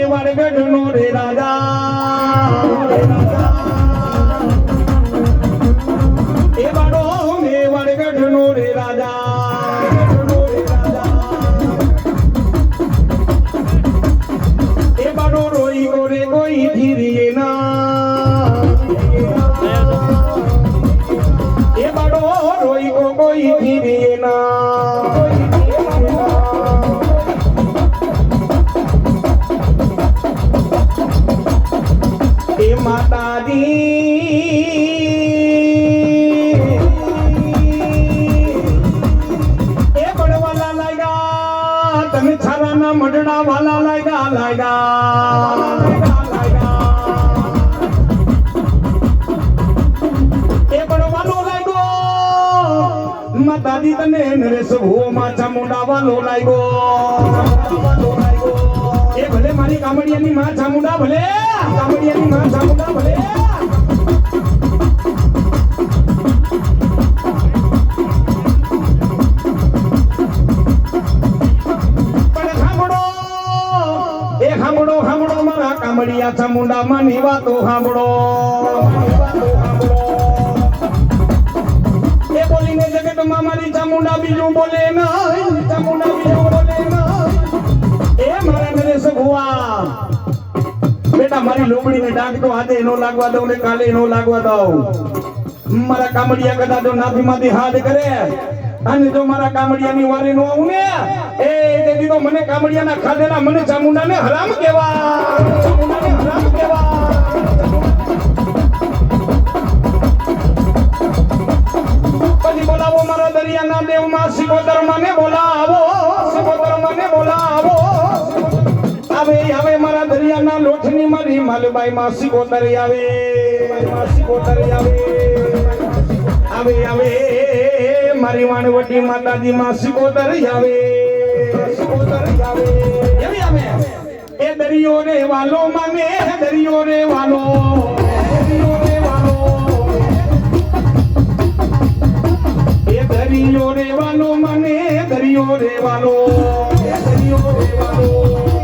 મેવાડ ગઢનો રે રાજા. તને નરે ભૂ માછા મુંડા વાલો લાગ્યો એ ભલે મારી કામડિયાની માં ચામુંડા ભલે, કામડિયાની માં ચામુંડા ભલે. સાંભળો સાંભળો મારા કામડિયા ચામુંડા માની વાતો સાંભળો એ જગતમાં મારી ચામુંડા બીજું બોલે નહીં. ચામુંડા બીજું બોલે નહીં. એ મારા નરેશ ભુવા. બેટા, મારી લોમડીને ડાંગ તો આજે એનો લાગવા દઉં ને કાલે એનો લાગવા દઉં. મારા કામડિયા કદાચ જો નાભીમાંથી હાથ કરે. અને જો મારા કામડિયાની વારી નો આવું ને, એ તેથી તો મને કામડિયાના ખાધેલા મને ચામુંડાને હરામ કેવા ચામુંડાને હરામ કેવા પછી બોલાવો, મારા દરિયાના દેવમાં સિકોતર મને બોલાવો સિકોતર મને બોલાવો. આવે આવે, મારા દરિયાના લોઠની મારી માલબાઈ માં સિકોતર આવે. સિકોતર આવે આવે આવે મારી વાણવટી માતાજી માં સિકોતર આવે. એવી આવે? એ દરિયો રે વાલો મને, દરિયો રે વાલો. દરિયો રેવાનો મને દરિયો રેવાનો. દરિયો રેવાનો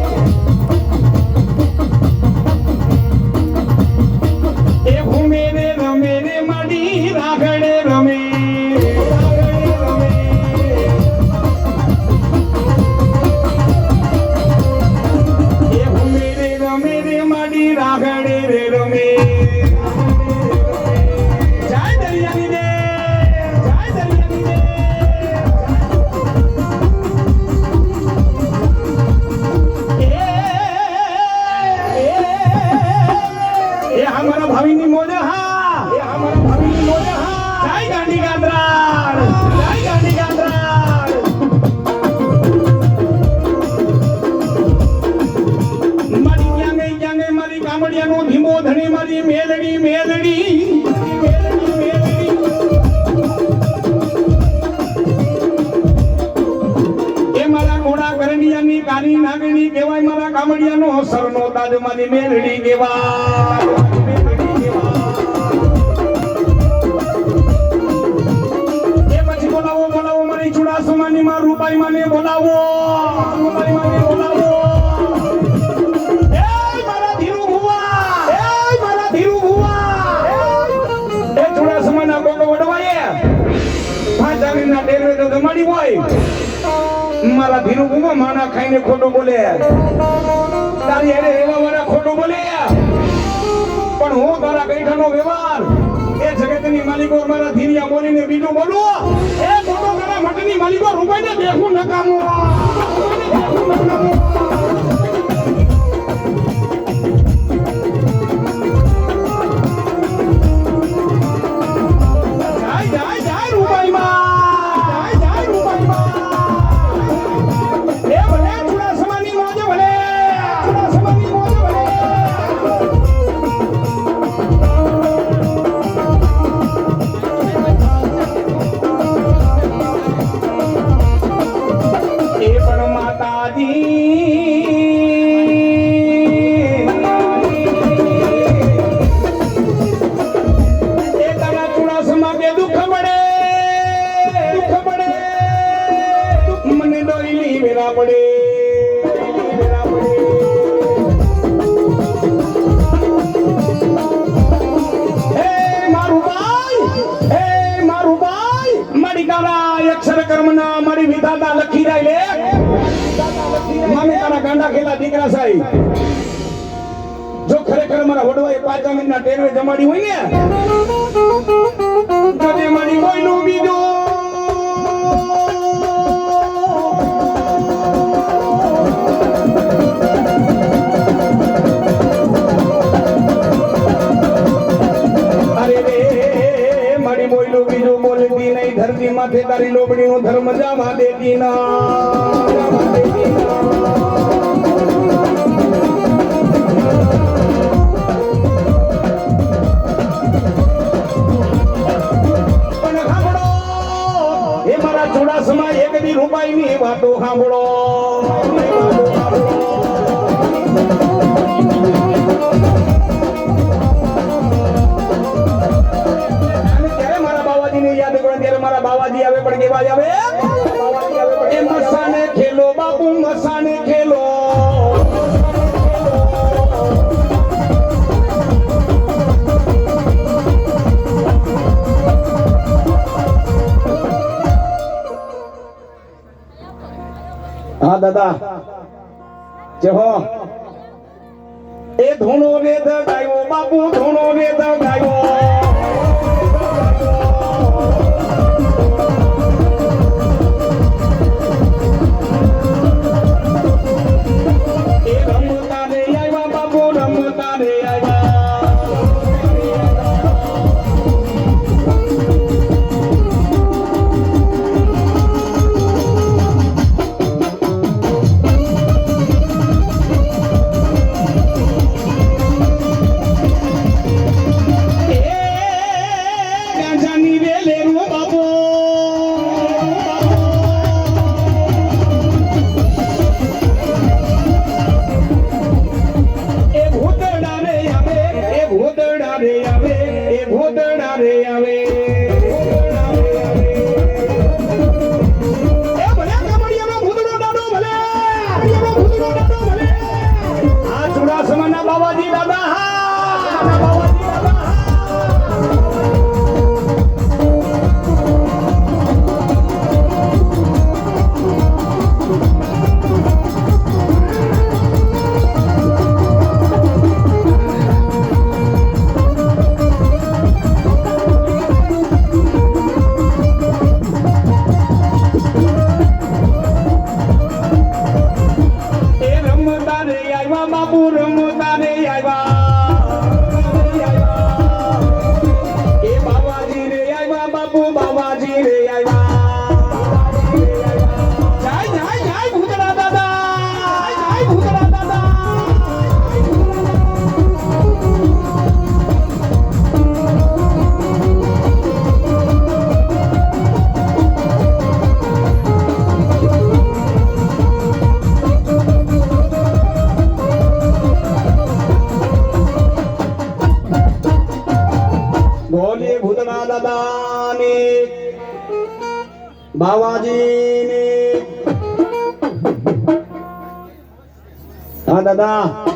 ચુડાસમાના ગોગો વડવાએ પાંચ જામીનના ટેરવે તો જમાડી હોય મારા ધીરુ ભુવા માના ખાઈને ખોટું બોલે. તારી એને એવા વાળા ખોટું બોલે. પણ હું તારા ગઈઠાનો વ્યવહાર, એ જગતની માલિકો મારા ધીરિયા બોલીને બીજું બોલું. એ ખોટો તારા મટની માલિકો રૂપાઈને દેખું નકામો અક્ષર કર્મના મારી વિધાતા લખી જાય લે મામે તારા ગાંડા ખેલા દીકરા સાહેબ. જો ખરેખર મારા વડવાએ પાંચ મિનિટના ટેરવે જમાડી હોય ને, તે મારી કોઈનું બીજું માથે તારી લોબડીનું ધર્મ જાવા દેતી ના જાવા દેતી ના ચોડાસમાં એક દી રૂપાઈની વાતો સાંભળો બાવાજીને યાદ કરો ત્યારે મારા બાવાજી આવે, પણ કેવા આવે? એ મસાને ખેલો, બાપુ મસાને ખેલો. હા, દાદા. જેહો. એ ધૂણો વેદ ગાયો, બાપુ ધૂણો વેદ દગાયો બાવાજીની. હા દાદા.